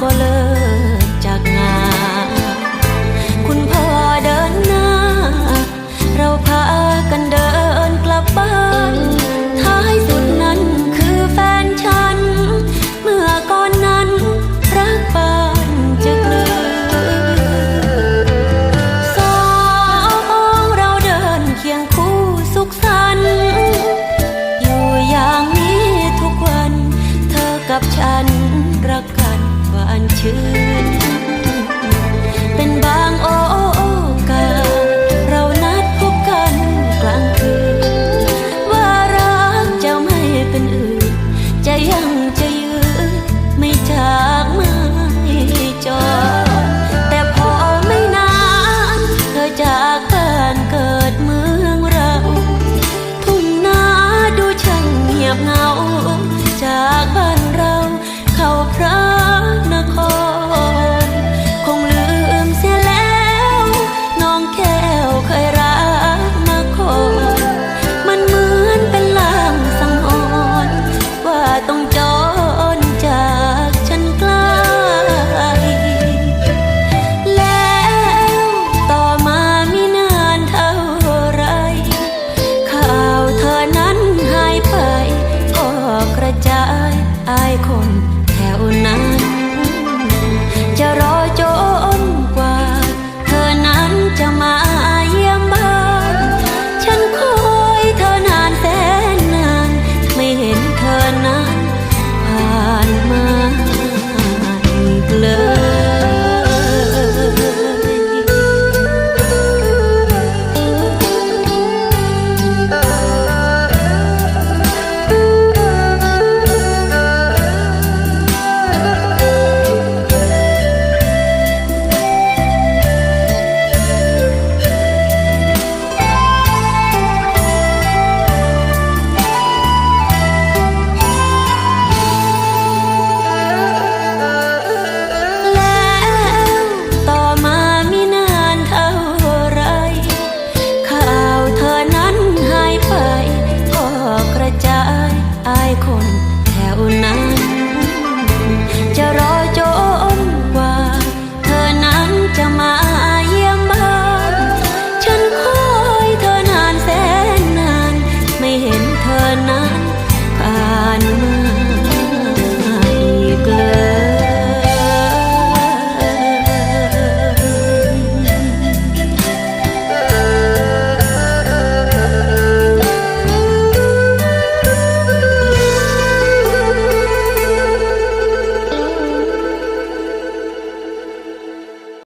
ก็เลิกจากงานคุณพ่อเดินหน้า เราพากันเดินกลับบ้าน ท้ายสุดนั้นคือแฟนฉัน เมื่อก่อนนั้นรักบานจะกลืนสองเราเดินเคียงคู่สุขสันต์อยู่อย่างนี้ทุกวัน เธอกับฉันรักานชื่น เป็นบางโออกาเรานัดพบกันกลางคืน ว่ารักจะไม่เป็นอื่น จะยังจะยืนไม่จากไม่จอแต่พอไม่นานเธอจากบ้านเกิดเมืองเรา ทุ่งนาดูช่างเงียบเหงา จากบ้านเราเข้าพระ